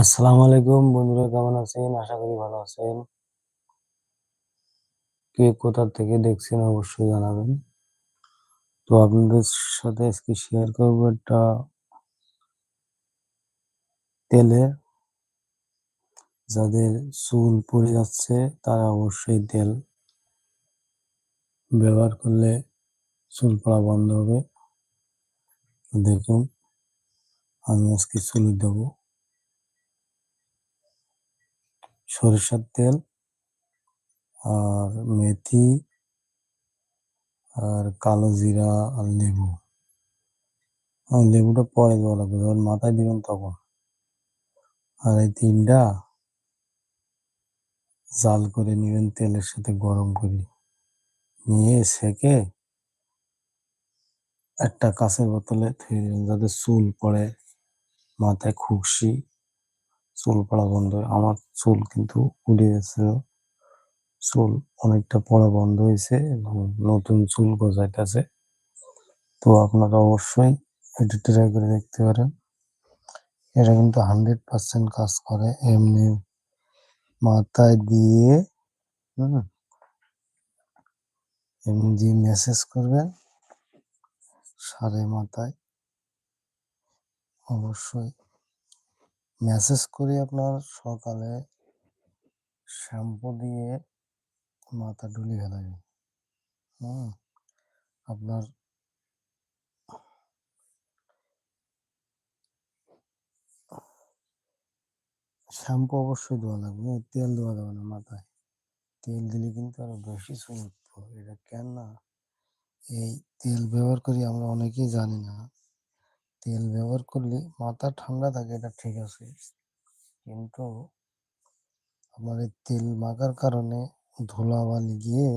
আসসালামু আলাইকুম বন্ধুরা, কেমন আছেন? আশা করি ভালো আছেন। কে কোথা থেকে দেখছেন অবশ্যই জানাবেন। তো আপনাদের সাথে আজকে শেয়ার করব একটা তেলে। যাদের চুল পড়ে যাচ্ছে, তারা অবশ্যই তেল ব্যবহার করলে চুল পড়া বন্ধ হবে। দেখুন, আমি আজকে চুল দেবো। সরিষার তেল আর মেথি আর কালো জিরা আর লেবু। লেবুটা পরে দেওয়া লাগবে, যখন মাথায় দিবেন তখন। আর এই তিনটা জাল করে নেবেন তেলের সাথে গরম করে। নিয়ে সেকে একটা কাঁচের বোতলে থুয়ে দেবেন, যাতে চুল পড়ে, মাথায় খুশি। চুল পড়া বন্ধ, আমার চুল কিন্তু উড়ে গেছে। চুল অনেকটা পড়া বন্ধ হয়েছে এবং নতুন চুল গজাইতেছে। তো আপনারা অবশ্যই এটা ট্রাই করে দেখতে পারেন। এটা কিন্তু হান্ড্রেড পার্সেন্ট কাজ করে এমনি মাথায় দিয়ে, হুম, এমনি দিয়ে মেসেজ করবেন সারে মাথায়। অবশ্যই। মেসেজ করে আপনার সকালে, শ্যাম্পু দিয়ে মাথা ডুলি ফেলাবেন হুম, আপনার শ্যাম্পু অবশ্যই দেওয়া লাগবে তেল দেওয়া যাবে না মাথায়। তেল দিলে কিন্তু আরও বেশি চুল এটা কেন না এই তেল ব্যবহার করি আমরা অনেকেই জানি না। তেল ব্যবহার করলে মাথা ঠান্ডা থাকে, এটা ঠিক আছে। কিন্তু আমার এই তেল মাখার কারণে ধুলাবালি গিয়ে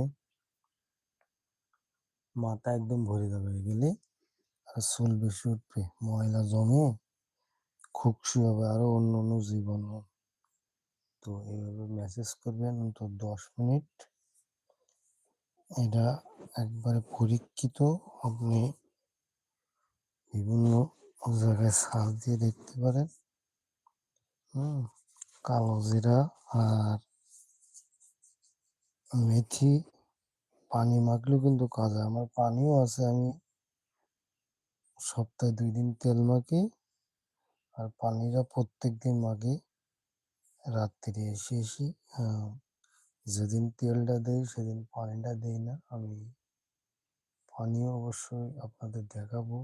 মাথা একদম ভরে যাবে গেলে আর চুল বেশি উঠবে ময়লা জমে খুকসি হবে আরও অন্য অন্য জীবাণু। তো এইভাবে মেসেজ করবেন অন্তত দশ মিনিট। এটা একবারে পরীক্ষিত। আপনি বিভিন্ন জায়গায় সার্চ দিয়ে দেখতে পারেন। হুম, কালো জিরা আর মেথি, পানি মাখলেও কিন্তু কাজ হয়। আমার পানিও আছে, আমি সপ্তাহে দুই দিন তেল মাখি আর পানিটা প্রত্যেক দিন মাখি। রাত্রিরে এসে এসে যেদিন তেলটা দেই সেদিন পানিটা দেই না। আমি পানিও অবশ্যই আপনাদের দেখাবো।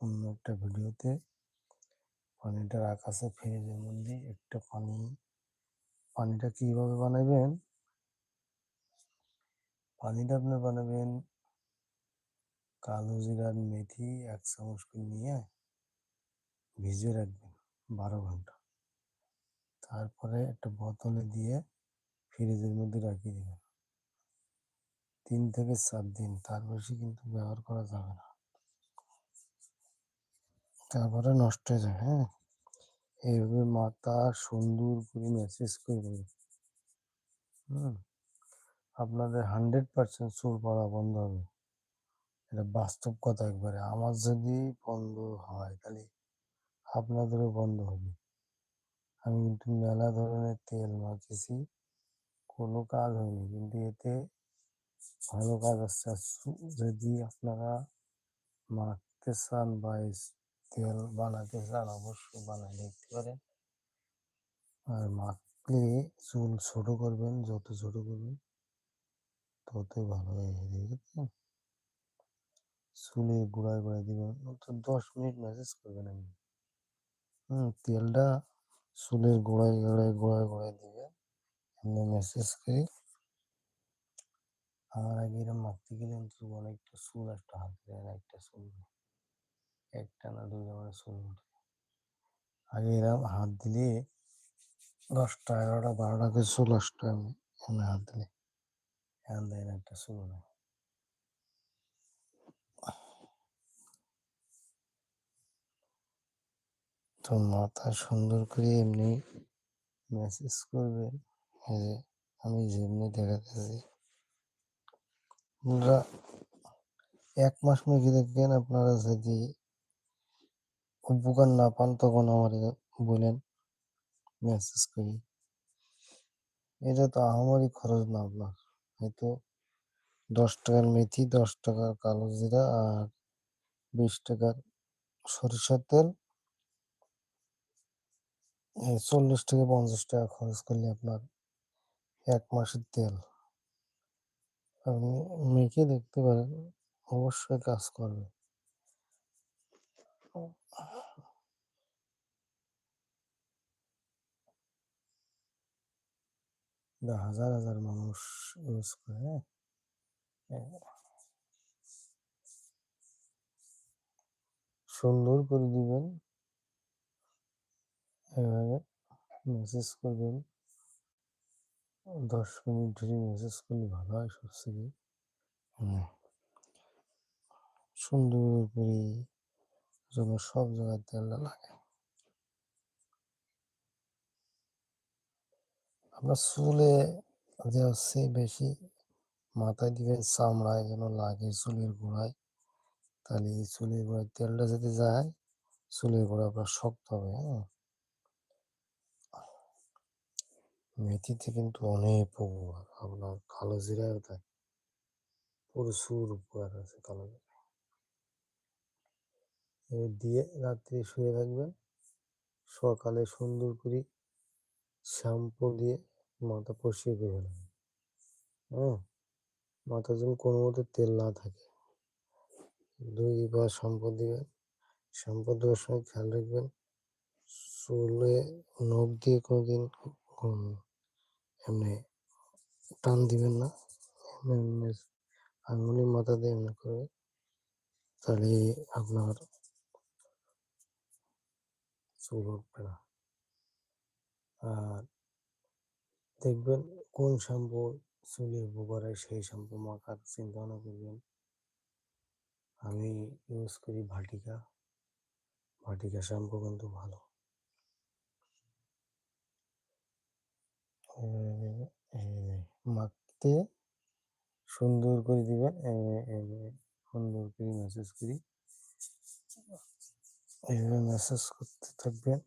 অন্য একটা ভিডিওতে পানিটা আকাশে ফ্রিজের মধ্যে একটা পানি, পানিটা কীভাবে বানাবেন? পানিটা আপনি বানাবেন কালো জিরার মেথি এক চামচ করে নিয়ে ভিজিয়ে রাখবেন বারো ঘণ্টা। তারপরে একটা বোতলে দিয়ে ফ্রিজের মধ্যে রাখিয়ে দেবেন। তিন থেকে চার দিন, তার বেশি কিন্তু ব্যবহার করা যাবে না। তারপরে নষ্ট হয়ে যায় হ্যাঁ? এইভাবে মাথা, সুন্দর করে মেসেজ করবে হুম? আপনাদের হান্ড্রেড পার্সেন্ট চুল পড়া বন্ধ হবে। এটা বাস্তব কথা একবারে। আমার যদি বন্ধ হয়, তাহলে আপনাদেরও বন্ধ হবে। আমি কিন্তু মেলা ধরনের তেল মাখেছি কোনো কাজ হয়নি। কিন্তু এতে ভালো কাজ আসছে। যদি আপনারা মাখতে চান বা তেল বানাতে চান অবশ্যই বানাই দেখতে পারেন। আর মাখলে চুল ছোট করবেন, যত ছোট করবেন ততই ভালো হয়ে দেখেছেন চুলে গোড়ায় গোড়ায় দিবেন তো দশ মিনিট মেসেজ করবেন আপনি। হুম, তেলটা চুলের গোড়ায় গোড়ায় গোড়ায় গোড়ায় দিবেন, এমনি মেসেজ করে। আমার আগে এরকম মাখতে গেলে অনেকটা চুল একটা হাত একটা চুল। একটা না দুইটা মানে চুল আগে এরকম হাত দিলে দশটা, এগারোটা, বারোটা করে চুল আসতো হাত দিলে। এখন দেয় না একটা চুল নেই। তো মাথা সুন্দর করে এমনি মেসেজ করবেন যে আমি যেমনি দেখাতেছি। এক মাস মেখে দেখবেন আপনারা যদি উপকার না পান তখন আমার বলেন। মেসেজ করি। এটা তো আমারই খরচ না আপনার। হয়তো দশ টাকার মেথি, দশ টাকার কালো জিরা আর বিশ টাকার সরিষার তেল। চল্লিশ থেকে পঞ্চাশ টাকা খরচ করলে আপনার এক মাসের তেল। আপনি মেখে দেখতে পারেন, অবশ্যই কাজ করবে। হাজার হাজার মানুষ ইউজ করে হ্যাঁ? সুন্দর করে দিবেন। এভাবে মেসেজ করবেন। দশ মিনিট ধরে মেসেজ করলে ভালো হয় সবথেকে হুম। সুন্দর করে যেন সব জায়গায় তেলটা লাগে। আপনার চুলে যে হচ্ছে বেশি মাথায় দিবেন চামড়ায় যেন লাগে চুলের গোড়ায়, তাহলে এই চুলের গোড়ায় তেলটা যদি যায়, চুলের গোড়া আপনার শক্ত হবে হ্যাঁ? মেথিতে কিন্তু অনেক উপকার, আপনার কালো জিরায় দেয় প্রচুর উপকার আছে কালো জিরা। এ দিয়ে রাত্রে শুয়ে থাকবেন, সকালে সুন্দর করে শ্যাম্পু দিয়ে মাথা পরিষ্কার করে ফেলবেন হ্যাঁ? মাথা যেন কোনো মতো তেল না থাকে। দুই বা সম্পদ দিবেন, সম্পদ দেওয়ার সময় খেয়াল রাখবেন, চুলে নখ দিয়ে কোনোদিন এমনি টান দিবেন না। আঙুলি মাথা দিয়ে এমনি করে তাহলে আপনার চুল উঠবে না। আর দেখবেন কোন শ্যাম্পু চুলে উপকার সেই শ্যাম্পু মাখার চিন্তা ভাবনা করবেন। আমি ইউজ করি ভাটিকা। ভাটিকা শ্যাম্পু কিন্তু ভালো। মাখতে সুন্দর করে দিবেন। সুন্দর করে মেসেজ করি। এইভাবে মেসেজ করতে থাকবেন।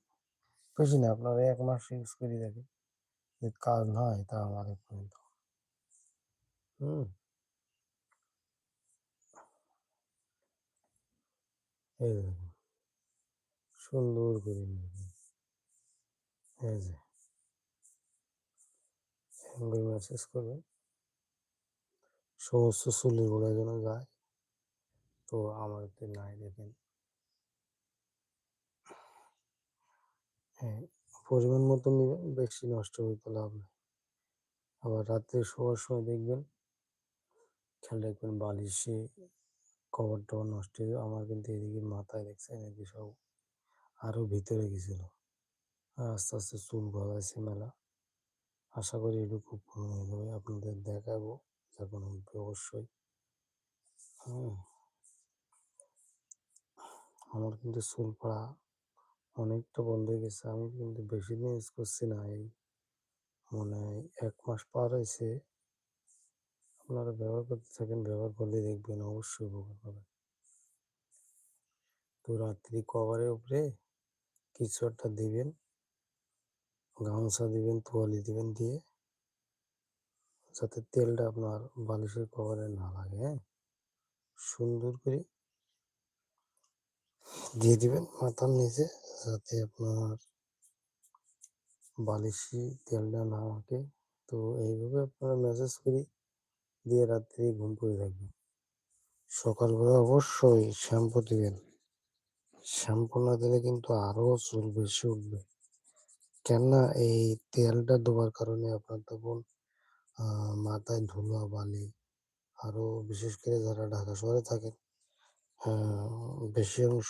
বেশি না, আপনারা এক মাস ইউজ করে দেখেন। যদি কাজ না হয় তা আমাদের পর্যন্ত হুম। এই সুন্দর করে এই যে। করে মেসেজ করবেন সমস্ত চুলের গোড়ায় যেন যায়। তো আমার নাই দেখেন। হ্যাঁ। পরিমাণ মতো নেবেন, বেশি নষ্ট হইতে লাভ নেই। আবার রাত্রে শোয়ার সময় দেখবেন, খেয়াল রাখবেন বালিশে কভার টভার নষ্ট হয়ে। আমার কিন্তু এদিকে মাথায় দেখছেন এদিকে সব আরও ভিতরে গেছিল। আর আস্তে আস্তে চুল গজাইছে মেলা। আশা করি এটু খুব হয়ে যাবে আপনাদের দেখাবো যখন উঠবে অবশ্যই। হ্যাঁ আমার কিন্তু চুল পড়া অনেকটা বন্ধ হয়ে গেছে। আমি কিন্তু বেশি দিন ইউজ করছি না। এই মনে এক মাস পার হয়েছে আপনারা ব্যবহার করতে থাকেন, ব্যবহার করলে দেখবেন অবশ্যই উপকার পাবেন। তো রাত্রি কভারের উপরে কিছু একটা দিবেন, গামছা দিবেন, তোয়ালি দিবেন দিয়ে, যাতে তেলটা আপনার বালিশের কভারে না লাগে হ্যাঁ? সুন্দর করে দিয়ে দিবেন মাথার নিচে যাতে আপনার বালিশি তেলটা না থাকে তো এইভাবে আপনারা মেসেজ করি দিয়ে রাত্রি ঘুম পড়ে থাকবেন। সকালবেলা অবশ্যই শ্যাম্পু দিবেন। শ্যাম্পু না দিলে কিন্তু আরও চুল বেশি উঠবে। কেননা এই তেলটা দেওয়ার কারণে আপনার তখন মাথায় ধুলো, বালি, আরও বিশেষ করে যারা ঢাকা শহরে থাকেন বেশি অংশ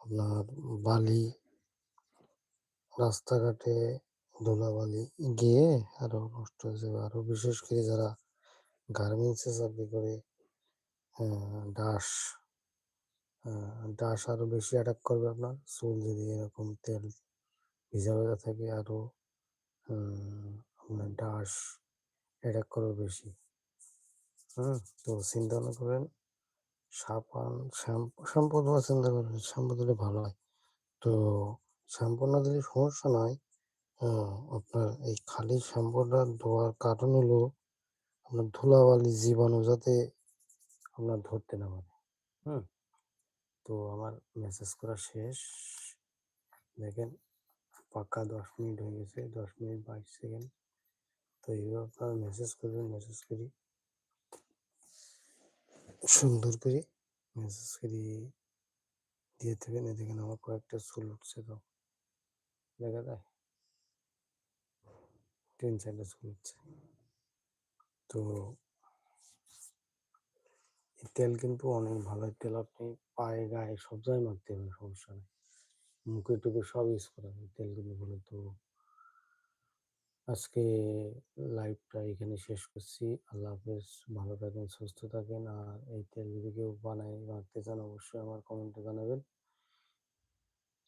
আপনার বালি, রাস্তাঘাটে ধুলাবালি গিয়ে আরও নষ্ট হয়ে যাবে। আরও বিশেষ করে যারা গার্মেন্টসে চাকরি করে ডাস ডাস আরও বেশি অ্যাটাক করবে আপনার। চুল যদি এরকম তেল ভিজা ভেজা থাকে, আরও আপনার ডাস অ্যাটাক করবে বেশি। হুম, তো চিন্তা না করেন। সাবান, শ্যাম্পু শ্যাম্পু দেওয়ার চিন্তা করেন শ্যাম্পু দিলে ভালো হয়। তো শ্যাম্পু না দিলে সমস্যা নয় আপনার এই খালি শ্যাম্পুটা ধোয়ার কারণ হলো আপনার ধুলাবালি জীবাণু যাতে আপনার ধরতে না পারে। হুম, তো আমার মেসেজ করা শেষ। দেখেন পাক্কা দশ মিনিট হয়ে গেছে, দশ মিনিট বাইশ সেকেন্ড। তো এইভাবে আপনারা মেসেজ করবেন মেসেজ করি। সুন্দর করে মেসেজ করি দিয়ে এ দেখেন আমার কয়েকটা চুল উঠছে তো। দেখা যায়? তিন চারটা চুল উঠছে। তো এই তেল কিন্তু অনেক ভালো। তেল আপনি পায়ে, গায়ে সব জায়গায় মারতে পারেন, সমস্যা নেই। মুখে টুকে সব ইউজ করা তেল কিন্তু বলে তো আজকে লাইভটা এখানে শেষ করছি। আল্লাহ হাফেজ। ভালো থাকেন, সুস্থ থাকেন। আর এই তেল যদি কেউ বানায়, বানাতে চান, অবশ্যই আমার কমেন্টে জানাবেন।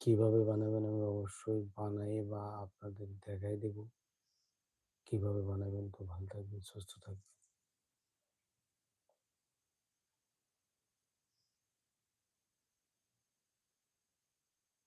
কীভাবে বানাবেন আমি অবশ্যই বানাই বা আপনাদের দেখাই দেব। কীভাবে বানাবেন তো ভালো থাকবেন, সুস্থ থাকবেন।